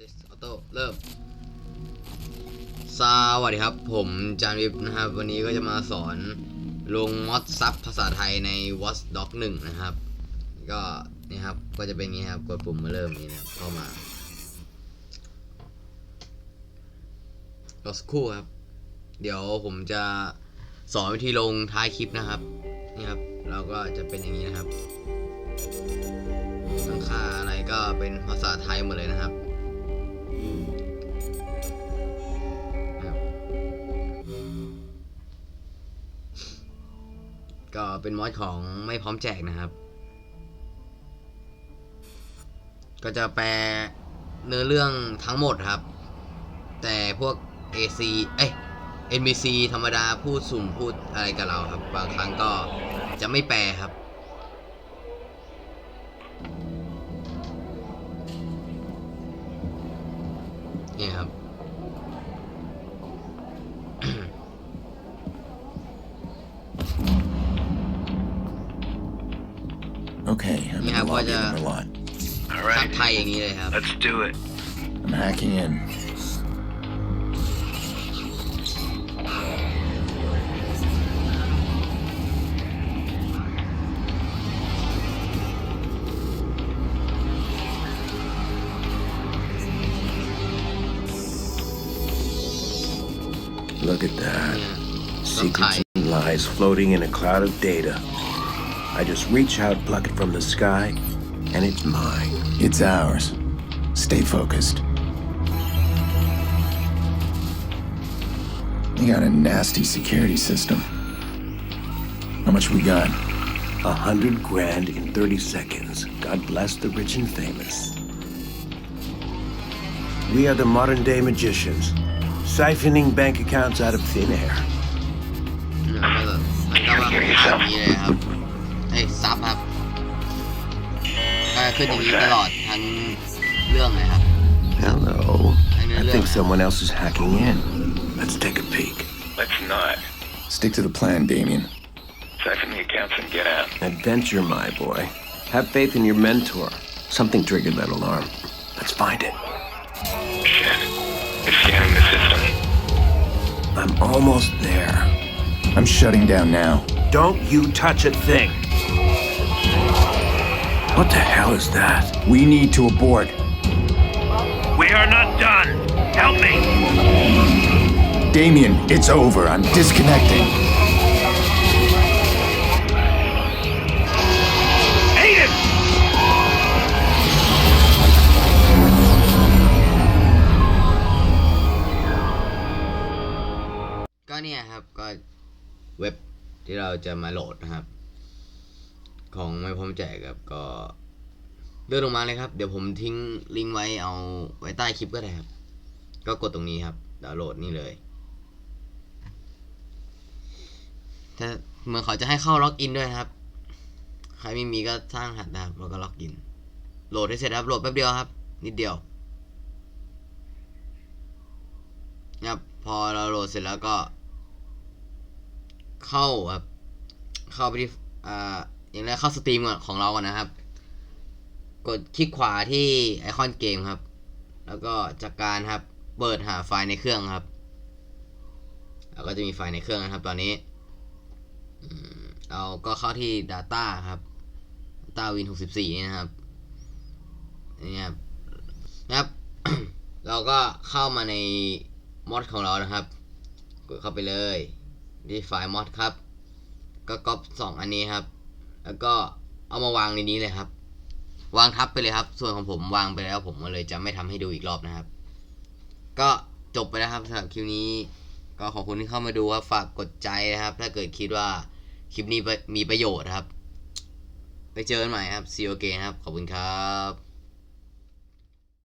ออโต้เริ่ม สวัสดีครับ ผมจานวิบนะครับ วันนี้ก็จะมาสอนลงมอดซับภาษาไทยใน Watch Dog 1นะครับ ก็นี่ครับ ก็จะเป็นงี้ครับ กดปุ่มมาเริ่มนี้นะครับเข้ามารอสักครู่ครับ เดี๋ยวผมจะสอนวิธีลงท้ายคลิปนะครับ นี่ครับ เราก็จะเป็นอย่างนี้นะครับหลังคาอะไรก็เป็นภาษาไทยหมดเลยนะครับ ก็เป็นมอดของไม่พร้อมแจกนะครับ ก็จะแปลเนื้อเรื่องทั้งหมดครับ แต่พวก AC เอ้ย NBC ธรรมดาพูดสุ่มพูดอะไรกับเราครับ บางครั้งก็จะไม่แปลครับ Okay, I'm in Yeah, the what, lobby of uh, the Merlot. All ซับ right, ไทยอย่างนี้เลยครับ let's do it. I'm hacking in. Look at that. เนี่ยซับไทย Secrets and lies floating in a cloud of data. I just reach out, pluck it from the sky, and it's mine. It's ours. Stay focused. We got a nasty security system. How much we got? A hundred grand in 30 seconds. God bless the rich and famous. We are the modern day magicians, siphoning bank accounts out of thin air. No, no, no. อย่างนี้เลยครับเอ้ยซับครับ ก็ขึ้นอย่างนี้ตลอดทั้งเรื่องเลยครับ Hello. I know I that. think someone else is hacking in. Let's take a peek. Let's not. Stick to the plan, Damien. Siphon the accounts and get out. Adventure, my boy. Have faith in your mentor. Something triggered that alarm. Let's find it. Shit. It's scanning the system. I'm almost there. I'm shutting down now. Don't you touch a thing. What the hell is that? We need to abort. We are not done. Help me. Damien, it's over. I'm disconnecting. Aiden! ก็เนี่ยครับก็เว็บที่เราจะมาโหลดนะครับ ของไม่พร้อมแจกครับก็เลื่อนลงมาเลยครับ เดี๋ยวผมทิ้งลิงก์ไว้เอาไว้ใต้คลิปก็ได้ครับ ก็กดตรงนี้ครับดาวน์โหลดนี่เลยถ้าเหมือนเขาจะให้เข้าล็อกอินด้วยครับ ใครไม่มีก็สร้างรหัสนะครับแล้วก็ล็อกอิน โหลดให้เสร็จครับโหลดแป๊บเดียวครับ นิดเดียวนะครับพอเราโหลดเสร็จแล้วก็ เข้าครับ เข้าไปที่อ่า อย่างแรกเข้าสตรีมของเราก่อนนะครับ กดคลิกขวาที่ไอคอนเกมครับ แล้วก็จากการครับ เปิดหาไฟล์ในเครื่องครับ แล้วก็จะมีไฟล์ในเครื่องนะครับ ตอนนี้เราก็เข้าที่ Data ครับ Data Win 64นี่นะครับนี่ครับนะครับ เราก็เข้ามาในมอดของเรานะครับ กดเข้าไปเลย ที่ไฟล์มอดครับ ก็ก๊อปสองอันนี้ครับ แล้วก็เอามาวางในนี้เลยครับ วางทับไปเลยครับ ส่วนของผมวางไปแล้วผมก็เลยจะไม่ทำให้ดูอีกรอบนะครับ ก็จบไปแล้วครับสำหรับคลิปนี้ ก็ขอบคุณที่เข้ามาดูครับฝากกดใจนะครับ ถ้าเกิดคิดว่าคลิปนี้มีประโยชน์ครับ ไปเจอกันใหม่ครับซีโอเก้ครับ ขอบคุณครับ